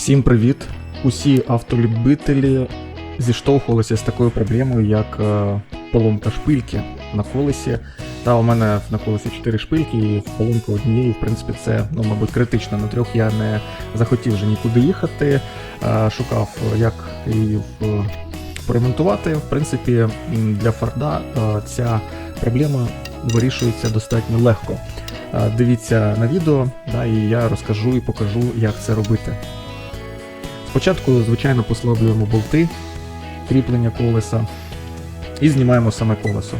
Всім привіт! Усі автолюбителі зіштовхувалися з такою проблемою, як е, поломка шпильки на колесі. Та у мене на колесі 4 шпильки, і поломка однієї, в принципі, це, ну, мабуть, критично. На трьох я не захотів вже нікуди їхати. Е, Шукав, як її поремонтувати. В принципі, для Форда е, ця проблема вирішується достатньо легко. Е, Дивіться на відео, да, і я розкажу і покажу, як це робити. Спочатку, звичайно, послаблюємо болти кріплення колеса і знімаємо саме колесо.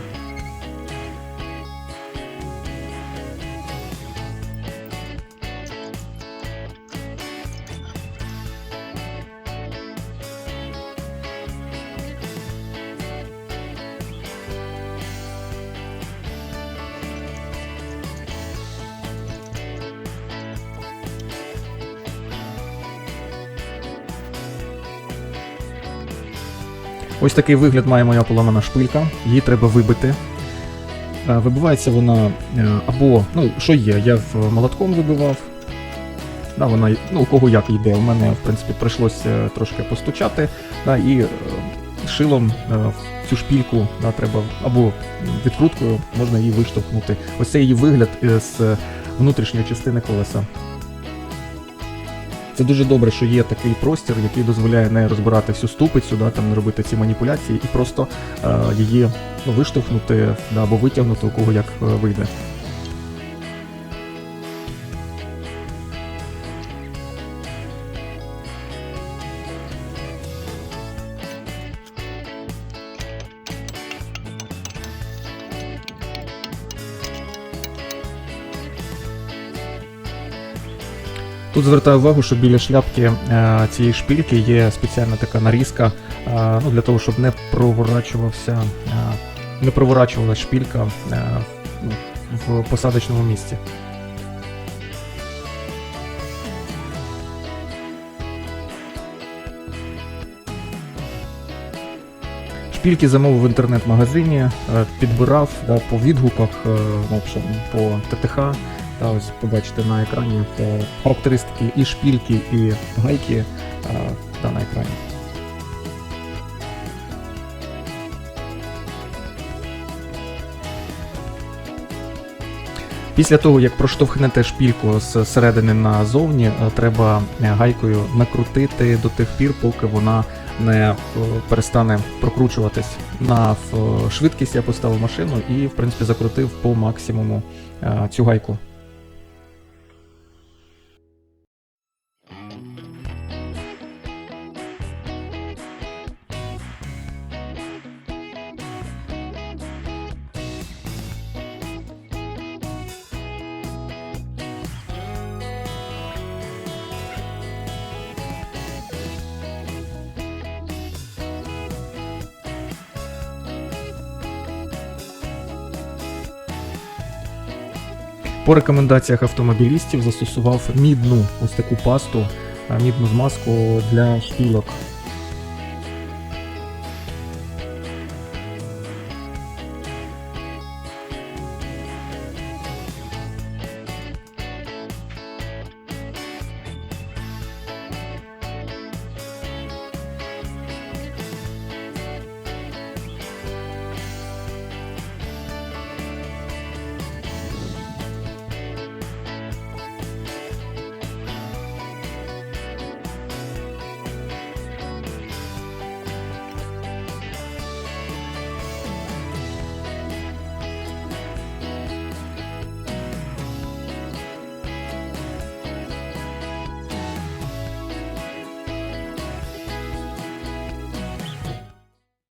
Ось такий вигляд має моя поламана шпилька. Її треба вибити. Е, Вибивається вона е, або, ну, що є, я в молотком вибивав. Да, вона, ну, у кого як йде. У мене, в принципі, прийшлося трошки постучати. Да, і е, шилом цю шпільку да, треба або відкруткою можна її виштовхнути. Ось це її вигляд з внутрішньої частини колеса. Це дуже добре, що є такий простір, який дозволяє не розбирати всю ступицю, да, там не робити ці маніпуляції і просто е, її ну, виштовхнути да, або витягнути у кого як е, вийде. Тут звертаю увагу, що біля шляпки е, цієї шпильки є спеціальна така нарізка, е, ну, для того, щоб не проворачувався, е, не проворачувалася шпилька ну, в посадочному місці. Шпільки замовив в інтернет-магазині, підбирав да, по відгуках, по ТТХ. Та ось побачите на екрані характеристики і шпільки, і гайки та на екрані. Після того, як проштовхнете шпільку з середини назовні, е, треба е, гайкою накрутити до тих пір, поки вона не е, перестане прокручуватись. На швидкість я поставив машину і, в принципі, закрутив по максимуму цю гайку. По рекомендаціях автомобілістів застосував мідну ось таку пасту, мідну змазку для шпілок